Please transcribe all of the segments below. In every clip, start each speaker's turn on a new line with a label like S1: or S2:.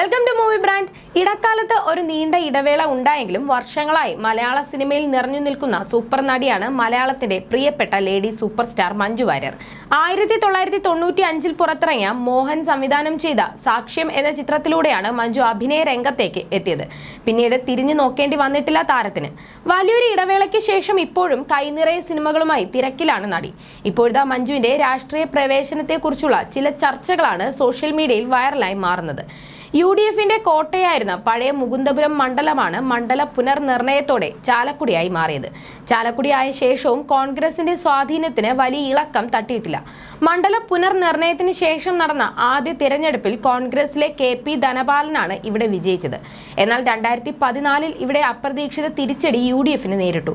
S1: Welcome to movie brand ഇടക്കാലത്ത് ഒരു നീണ്ട ഇടവേള ഉണ്ടായെങ്കിലും വർഷങ്ങളായി മലയാള സിനിമയിൽ നിറഞ്ഞു നിൽക്കുന്ന സൂപ്പർ നടിയാണ് മലയാളത്തിന്റെ പ്രിയപ്പെട്ട lady super star Manju Warrier. ആയിരത്തി തൊള്ളായിരത്തി തൊണ്ണൂറ്റി അഞ്ചിൽ പുറത്തിറങ്ങിയ മോഹൻ സംവിധാനം ചെയ്ത സാക്ഷ്യം എന്ന ചിത്രത്തിലൂടെയാണ് മഞ്ജു അഭിനയ രംഗത്തേക്ക് എത്തിയത്. പിന്നീട് തിരിഞ്ഞു നോക്കേണ്ടി വന്നിട്ടില്ല താരത്തിന്. വലിയൊരു ഇടവേളയ്ക്ക് ശേഷം ഇപ്പോഴും കൈനിറയ സിനിമകളുമായി തിരക്കിലാണ് നടി. ഇപ്പോഴത്തെ മഞ്ജുവിന്റെ രാഷ്ട്രീയ പ്രവേശനത്തെക്കുറിച്ചുള്ള ചില ചർച്ചകളാണ് സോഷ്യൽ മീഡിയയിൽ വൈറലായി മാറുന്നത്. യു ഡി എഫിന്റെ കോട്ടയായിരുന്ന പഴയ മുകുന്ദപുരം മണ്ഡലമാണ് മണ്ഡല പുനർനിർണയത്തോടെ ചാലക്കുടിയായി മാറിയത്. ചാലക്കുടിയായ ശേഷവും കോൺഗ്രസിന്റെ സ്വാധീനത്തിന് വലിയ ഇളക്കം തട്ടിയിട്ടില്ല. മണ്ഡല പുനർനിർണയത്തിന് ശേഷം നടന്ന ആദ്യ തിരഞ്ഞെടുപ്പിൽ കോൺഗ്രസിലെ കെ പി ധനപാലനാണ് ഇവിടെ വിജയിച്ചത്. എന്നാൽ രണ്ടായിരത്തി പതിനാലിൽ ഇവിടെ അപ്രതീക്ഷിത തിരിച്ചടി യു ഡി എഫിന് നേരിട്ടു.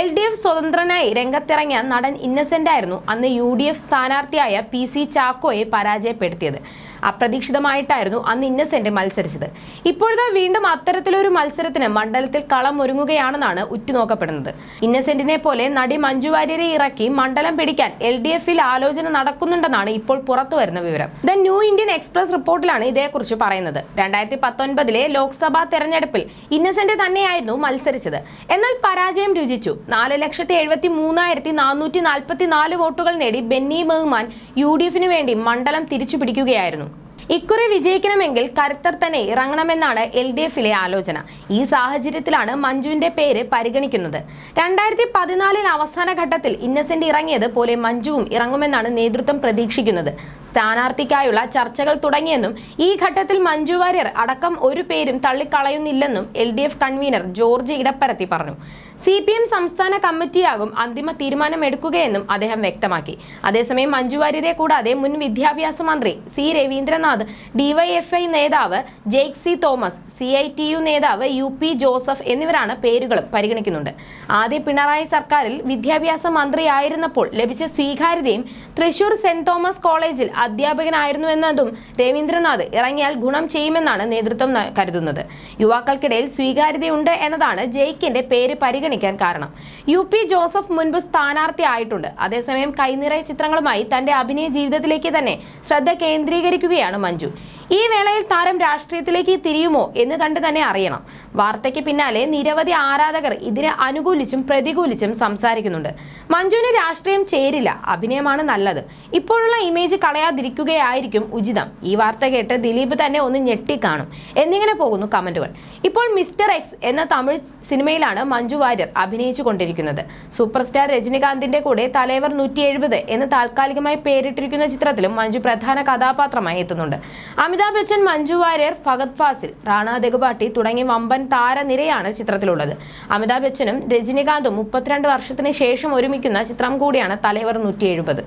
S1: എൽ ഡി എഫ് സ്വതന്ത്രനായി രംഗത്തിറങ്ങിയ നടൻ ഇന്നസെന്റ് ആയിരുന്നു അന്ന് യു ഡി എഫ് സ്ഥാനാർത്ഥിയായ പി സി ചാക്കോയെ പരാജയപ്പെടുത്തിയത്. അപ്രതീക്ഷിതമായിട്ടായിരുന്നു അന്ന് ഇന്നസെന്റ് മത്സരിച്ചത്. ഇപ്പോഴത്തെ വീണ്ടും അത്തരത്തിലൊരു മത്സരത്തിന് മണ്ഡലത്തിൽ കളം ഒരുങ്ങുകയാണെന്നാണ് ഉറ്റുനോക്കപ്പെടുന്നത്. ഇന്നസെന്റിനെ പോലെ നടി മഞ്ജു വാര്യരെ ഇറക്കി മണ്ഡലം പിടിക്കാൻ എൽ ഡി എഫിൽ ആലോചന നടക്കുന്നുണ്ടെന്നാണ് ഇപ്പോൾ പുറത്തു വരുന്ന വിവരം. ദ ന്യൂ ഇന്ത്യൻ എക്സ്പ്രസ് റിപ്പോർട്ടിലാണ് ഇതേക്കുറിച്ച് പറയുന്നത്. രണ്ടായിരത്തി പത്തൊൻപതിലെ ലോക്സഭാ തെരഞ്ഞെടുപ്പിൽ ഇന്നസെന്റ് തന്നെയായിരുന്നു മത്സരിച്ചത്. എന്നാൽ പരാജയം രുചിച്ചു. നാല് ലക്ഷത്തി എഴുപത്തി മൂന്നായിരത്തി നാനൂറ്റി നാൽപ്പത്തി നാല് വോട്ടുകൾ നേടി ബെന്നി ബഹ്മാൻ യു ഡി എഫിന് വേണ്ടി മണ്ഡലം തിരിച്ചു പിടിക്കുകയായിരുന്നു ഇക്കുറി വിജയിക്കണമെങ്കിൽ കരുത്തർ തന്നെ ഇറങ്ങണമെന്നാണ് എൽ ഡി എഫിലെ ആലോചന. ഈ സാഹചര്യത്തിലാണ് മഞ്ജുവിന്റെ പേര് പരിഗണിക്കുന്നത്. രണ്ടായിരത്തി പതിനാലിൽ അവസാന ഘട്ടത്തിൽ ഇന്നസെന്റ് ഇറങ്ങിയത് പോലെ മഞ്ജുവും ഇറങ്ങുമെന്നാണ് നേതൃത്വം പ്രതീക്ഷിക്കുന്നത്. സ്ഥാനാർത്ഥിക്കായുള്ള ചർച്ചകൾ തുടങ്ങിയെന്നും ഈ ഘട്ടത്തിൽ മഞ്ജു വാര്യർ അടക്കം ഒരു പേരും തള്ളിക്കളയുന്നില്ലെന്നും L D F convener George Edapparathi പറഞ്ഞു. സി പി എം സംസ്ഥാന കമ്മിറ്റിയാകും അന്തിമ തീരുമാനമെടുക്കുകയെന്നും അദ്ദേഹം വ്യക്തമാക്കി. അതേസമയം മഞ്ജു വാര്യരെ കൂടാതെ മുൻ വിദ്യാഭ്യാസ മന്ത്രി സി രവീന്ദ്രനാഥ് ഡിവൈഎഫ്ഐ നേതാവ് Jaick C Thomas C I T U നേതാവ് യു പി ജോസഫ് എന്നിവരാണ് പേരുകളും പരിഗണിക്കുന്നുണ്ട്. ആദ്യ പിണറായി സർക്കാരിൽ വിദ്യാഭ്യാസ മന്ത്രിയായിരുന്നപ്പോൾ ലഭിച്ച സ്വീകാര്യതയും തൃശൂർ സെന്റ് തോമസ് കോളേജിൽ അധ്യാപകനായിരുന്നു എന്നതും രവീന്ദ്രനാഥ് ഇറങ്ങിയാൽ ഗുണം ചെയ്യുമെന്നാണ് നേതൃത്വം കരുതുന്നത്. യുവാക്കൾക്കിടയിൽ സ്വീകാര്യതയുണ്ട് എന്നതാണ് ജെയ്ക്കിന്റെ പേര് പരിഗണിക്കാൻ കാരണം. യു പി ജോസഫ് മുൻപ് സ്ഥാനാർത്ഥി ആയിട്ടുണ്ട് അതേസമയം കൈനിറയ ചിത്രങ്ങളുമായി തന്റെ അഭിനയ ജീവിതത്തിലേക്ക് തന്നെ ശ്രദ്ധ കേന്ദ്രീകരിക്കുകയാണ് മഞ്ജു ഈ വേളയിൽ താരം രാഷ്ട്രീയത്തിലേക്ക് തിരിയുമോ എന്ന് കണ്ട് തന്നെ അറിയണം. വാർത്തയ്ക്ക് പിന്നാലെ നിരവധി ആരാധകർ ഇതിനെ അനുകൂലിച്ചും പ്രതികൂലിച്ചും സംസാരിക്കുന്നുണ്ട്. മഞ്ജുവിന് രാഷ്ട്രീയം ചേരില്ല അഭിനയമാണ് നല്ലത്. ഇപ്പോഴുള്ള ഇമേജ് കളയാതിരിക്കുകയായിരിക്കും ഉചിതം. ഈ വാർത്ത കേട്ട് ദിലീപ് തന്നെ ഒന്ന് ഞെട്ടിക്കാണും. എന്നിങ്ങനെ പോകുന്നു കമന്റുകൾ. ഇപ്പോൾ മിസ്റ്റർ എക്സ് എന്ന തമിഴ് സിനിമയിലാണ് മഞ്ജു വാര്യർ അഭിനയിച്ചു കൊണ്ടിരിക്കുന്നത്. സൂപ്പർ സ്റ്റാർ രജനികാന്തിന്റെ കൂടെ തലൈവർ നൂറ്റി എഴുപത് എന്ന് താൽക്കാലികമായി പേരിട്ടിരിക്കുന്ന ചിത്രത്തിലും മഞ്ജു പ്രധാന കഥാപാത്രമായി എത്തുന്നുണ്ട്. അമിതാഭ് ബച്ചൻ മഞ്ജു വാര്യർ ഫഗത് ഫാസിൽ റാണ ദഗുബാട്ടി തുടങ്ങിയ വമ്പൻ താരനിരയാണ് ചിത്രത്തിലുള്ളത്. അമിതാഭ് ബച്ചനും രജനികാന്തും മുപ്പത്തിരണ്ട് വർഷത്തിന് ശേഷം ഒരുമിക്കുന്ന ചിത്രം കൂടിയാണ് തലൈവർ നൂറ്റി എഴുപത്